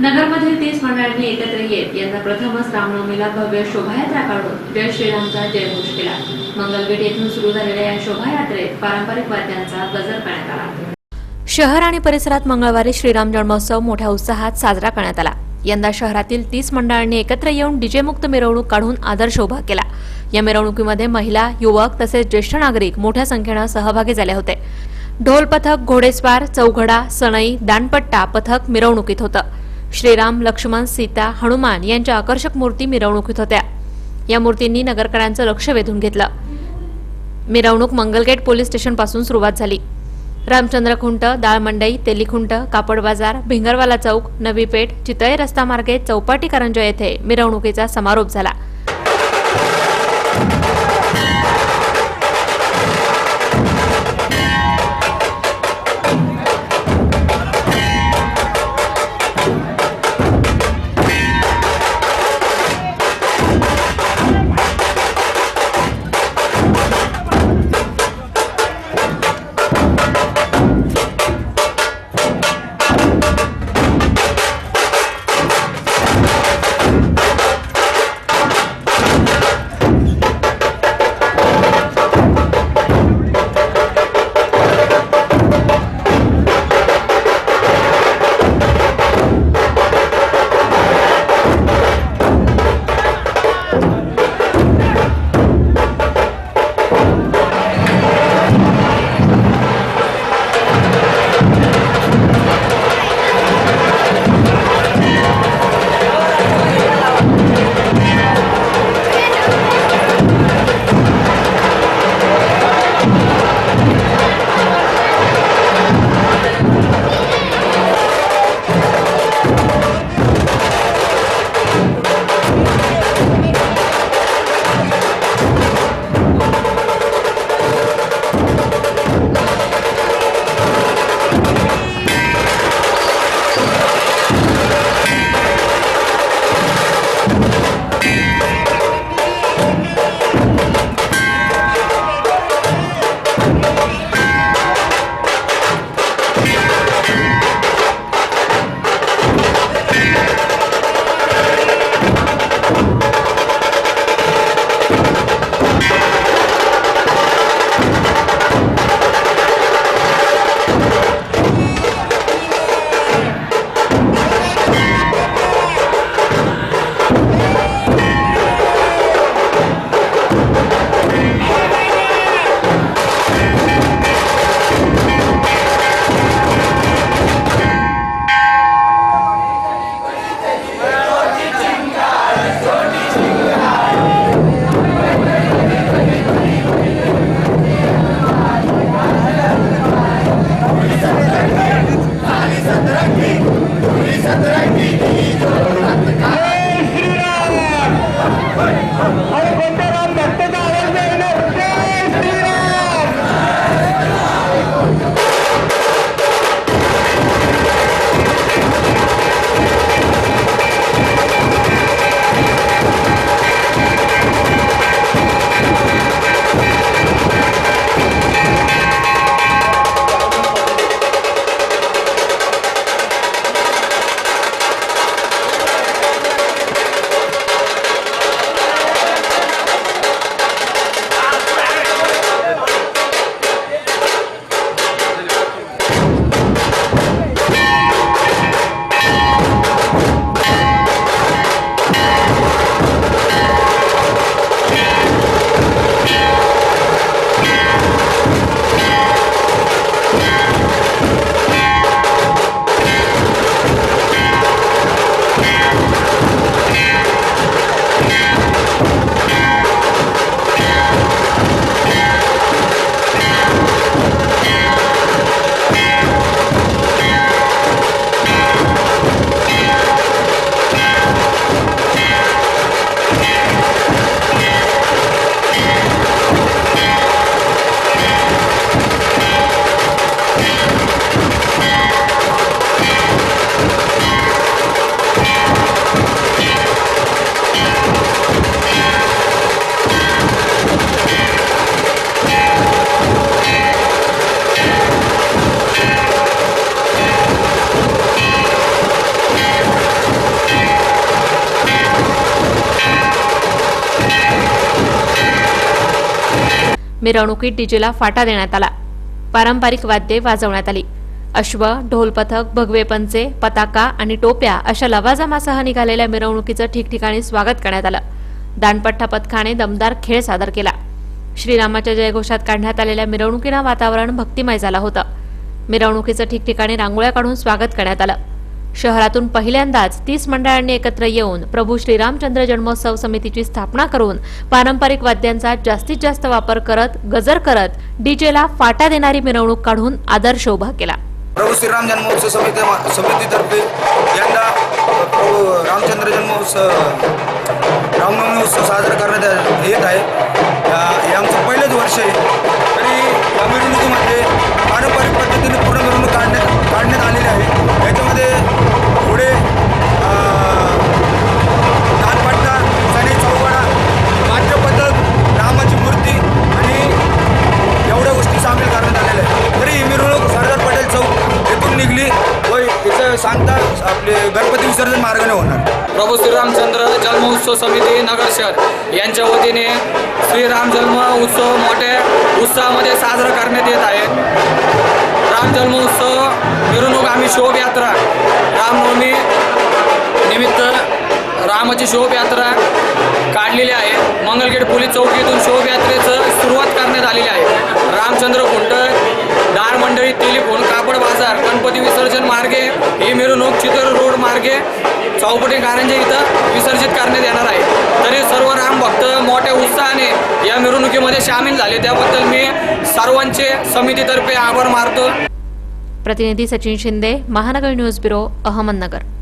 नगरमधील तीस मंडळांनी एकत्र येत यंदा प्रथमच रामनवमीला भव्य शोभायात्रा काढून जय श्रीरामचा जयघोष केला. मंगलगेट येथून सुरू झालेल्या या शोभायात्रेत पारंपरिक वाद्यांचा गजर करण्यात आला. शहर आणि परिसरात मंगळवारी श्रीराम जन्मोत्सव मोठ्या उत्साहात साजरा करण्यात आला. यंदा शहरातील तीस मंडळांनी एकत्र येऊन डीजेमुक्त मिरवणूक काढून आदर्श उभा केला. या मिरवणुकीमध्ये महिला युवक तसेच ज्येष्ठ नागरिक मोठ्या संख्येनं सहभागी झाले होते. ढोल पथक घोडेस्वार चौघडा सणई दानपट्टा पथक मिरवणुकीत होतं. श्रीराम लक्ष्मण सीता हनुमान यांच्या आकर्षक मूर्ती मिरवणुकीत होत्या. या मूर्तींनी नगरकरांचं लक्ष वेधून घेतलं. मिरवणूक मंगलगेट पोलीस स्टेशनपासून सुरुवात झाली. रामचंद्र खुंट दाळमंडई तेलीखुंट कापड बाजार भिंगरवाला चौक नवी पेठ चितळे रस्ता मार्गे चौपाटी करंजा येथे मिरवणुकीचा समारोप झाला. मिरवणुकीत डीजेला फाटा देण्यात आला. पारंपरिक वाद्ये वाजवण्यात आली. अश्व ढोलपथक भगवे पंचे पताका आणि टोप्या अशा लवाजमासह निघालेल्या मिरवणुकीचं ठिकठिकाणी स्वागत करण्यात आलं. दानपट्टा पथकाने दमदार खेळ सादर केला. श्रीरामाच्या जयघोषात काढण्यात आलेल्या मिरवणुकीनं वातावरण भक्तिमय झालं होतं. मिरवणुकीचं ठिकठिकाणी रांगोळ्या काढून स्वागत करण्यात आलं. शहरातून पहिल्यांदाच तीस मंडळांनी एकत्र येऊन प्रभू श्रीरामचंद्र जन्मोत्सव समितीची स्थापना करून पारंपरिक वाद्यांचा जास्तीत जास्त वापर करत गजर करत डीजेला फाटा देणारी मिरवणूक काढून आदर्श उभा केला. प्रभू श्रीराम जन्मोत्सव समिती समितीतर्फे यंदा प्रभू रामचंद्र जन्मोत्सव रामनवमी उत्सव साजरा करण्यात येत आहे. हे आमचं पहिलंच वर्ष आहे. तरी या मिरवणुकीमध्ये विसर्जन मार्गाने होणार. प्रभू श्रीरामचंद्र जन्मोत्सव समिती नगर शहर. यांच्या वतीने श्रीराम जन्म उत्सव मोठ्या उत्साहामध्ये साजरा करण्यात येत आहे. राम जन्मोत्सव मिरवणूक आम्ही शोभयात्रा रामनवमी निमित्त रामाची शोभयात्रा काढलेली आहे. मंगलगेट पोलीस चौकीतून शोभयात्रेचं सुरुवात करण्यात आलेली आहे. रामचंद्र खुंट मुंबई टेलिफोन कापड बाजार गणपती विसर्जन मार्गे हे मिरवणूक चित्र रोड मार्गे चौपटी कारंजे इथं विसर्जित करण्यात येणार आहे. तरी सर्व राम भक्त मोठ्या उत्साहाने या मिरवणुकीमध्ये सामील झाले. त्याबद्दल मी सर्वांचे समितीतर्फे आभार मानतो. प्रतिनिधी सचिन शिंदे महानगर न्यूज ब्युरो अहमदनगर.